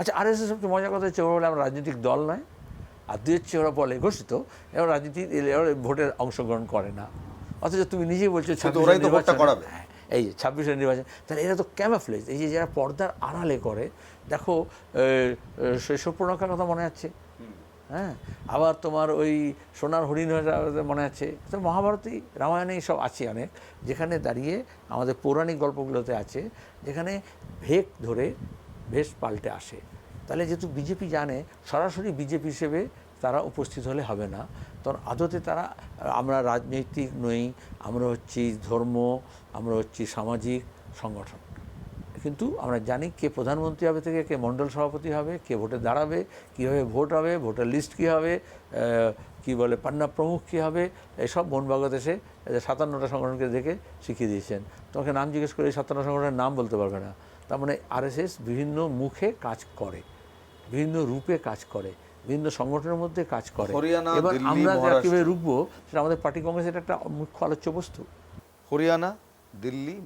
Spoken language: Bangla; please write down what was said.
আচ্ছা আর এস এস সবচেয়ে মজার কথা হচ্ছে ওরা বলে আমরা রাজনৈতিক দল নয়। আর দুই হচ্ছে ওরা বলে ঘোষিত এরা রাজনীতি এরা ভোটে অংশগ্রহণ করে না। অথচ তুমি নিজেই বলছো কিন্তু 26 ওরাই তো ভোটটা করাবে। হ্যাঁ, এই যে ছাব্বিশের নির্বাচন তাহলে এরা তো ক্যামাফ্লেজ। এই যে যারা পর্দার আড়ালে করে দেখো শৈশব প্রণকার কথা মনে আছে? হ্যাঁ আবার তোমার ওই সোনার হরিণ মনে আছে? তো মহাভারতী রামায়ণে সব আছে অনেক যেখানে দাঁড়িয়ে আমাদের পৌরাণিক গল্পগুলোতে আছে যেখানে ভেক ধরে ভেষ পাল্টে আসে। তাহলে যেহেতু বিজেপি জানে, সরাসরি বিজেপি হিসেবে তারা উপস্থিত হলে হবে না। তখন আদতে তারা, আমরা রাজনৈতিক নই, আমরা হচ্ছি ধর্ম, আমরা হচ্ছি সামাজিক সংগঠন। কিন্তু আমরা জানি কে প্রধানমন্ত্রী হবে থেকে, কে মণ্ডল সভাপতি হবে, কে ভোটে দাঁড়াবে, কীভাবে ভোট হবে, ভোটার লিস্ট কী হবে কি বলে পান্না প্রমুখ কী হবে, এসব মনবাগত এসে সাতান্নটা সংগঠনকে দেখে শিখিয়ে দিয়েছেন। তোমাকে নাম জিজ্ঞেস করে এই সাতান্ন সংগঠনের নাম বলতে পারবে না। তার মানে আরএসএস বিভিন্ন মুখে কাজ করে বিভিন্ন রূপে কাজ করে বিভিন্ন সংগঠনের মধ্যে কাজ করে হরিয়ানা, এবার আমরা। কীভাবে রুখবো সেটা আমাদের পার্টি কংগ্রেসের একটা মুখ্য আলোচ্য বস্তু হরিয়ানা দিল্লি